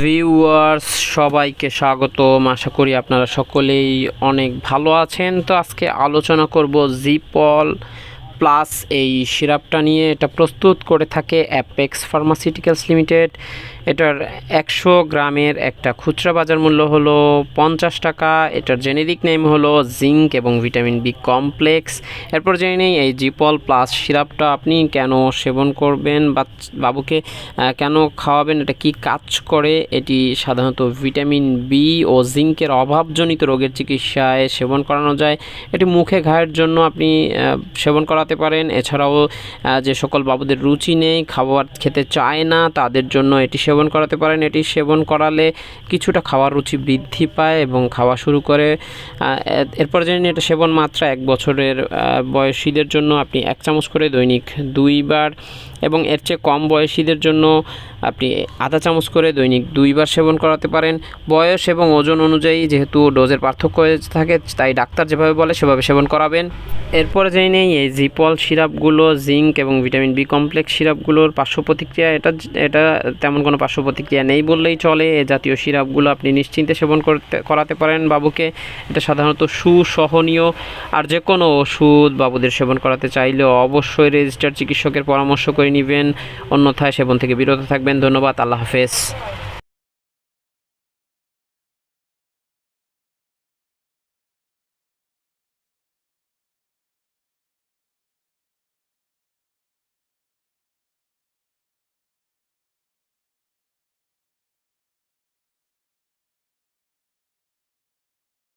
Viewers সবাইকে স্বাগতম। আশা করি আপনারা সকলেই অনেক ভালো আছেন। তো আজকে আলোচনা করব জিপল প্লাস এই সিরাপটা নিয়ে এটা প্রস্তুত করে থাকে অ্যাপেক্স ফার্মাসিউটিক্যালস লিমিটেড। এটার একশো গ্রামের একটা খুচরা বাজার মূল্য হলো পঞ্চাশ টাকা। এটার জেনেরিক নেম হলো জিঙ্ক এবং ভিটামিন বি কমপ্লেক্স। এরপর জেনে নেই এই জিপল প্লাস সিরাপটা আপনি কেন সেবন করবেন বাবুকে কেন খাওয়াবেন? এটা কি কাজ করে? এটি সাধারণত ভিটামিন বি ও জিঙ্কের অভাবজনিত রোগের চিকিৎসায় সেবন করানো যায়। এটি মুখে ঘায়ের জন্য আপনি সেবন করাতে পারেন। এছাড়াও যে সকল বাবুদের রুচি নেই, খাবার খেতে চায় না, তাদের জন্য এটি সেবন করাতে পারেন। এটি সেবন করালে কিছুটা খাওয়ার রুচি বৃদ্ধি পায় এবং খাওয়া শুরু করে এরপর জেনে এটা সেবন মাত্রা এক বছরের বয়সীদের জন্য আপনি এক চামচ করে দৈনিক দুইবার এবং এর চেয়ে কম বয়সীদের জন্য আপনি আধা চামচ করে দৈনিক দুইবার সেবন করাতে পারেন। বয়স এবং ওজন অনুযায়ী যেহেতু ডোজের পার্থক্য থাকে, তাই ডাক্তার যেভাবে বলে সেভাবে সেবন করাবেন। এরপরে জেনে নেই, এই জিপল সিরাপগুলো, জিঙ্ক এবং ভিটামিন বি কমপ্লেক্স সিরাপগুলোর পার্শ্ব প্রতিক্রিয়া, এটা এটা তেমন কোনো পার্শ্ব প্রতিক্রিয়া নেই বললেই চলে। এ জাতীয় সিরাপগুলো আপনি নিশ্চিন্তে সেবন করতে, করাতে পারেন বাবুকে। এটা সাধারণত সুসহনীয় আর যে কোনো ওষুধ বাবুদের সেবন করাতে চাইলেও অবশ্যই রেজিস্টার চিকিৎসকের পরামর্শ করে নেবেন। অন্যথায় সেবন থেকে বিরত থাকবেন ধন্যবাদ আল্লাহ হাফেজ।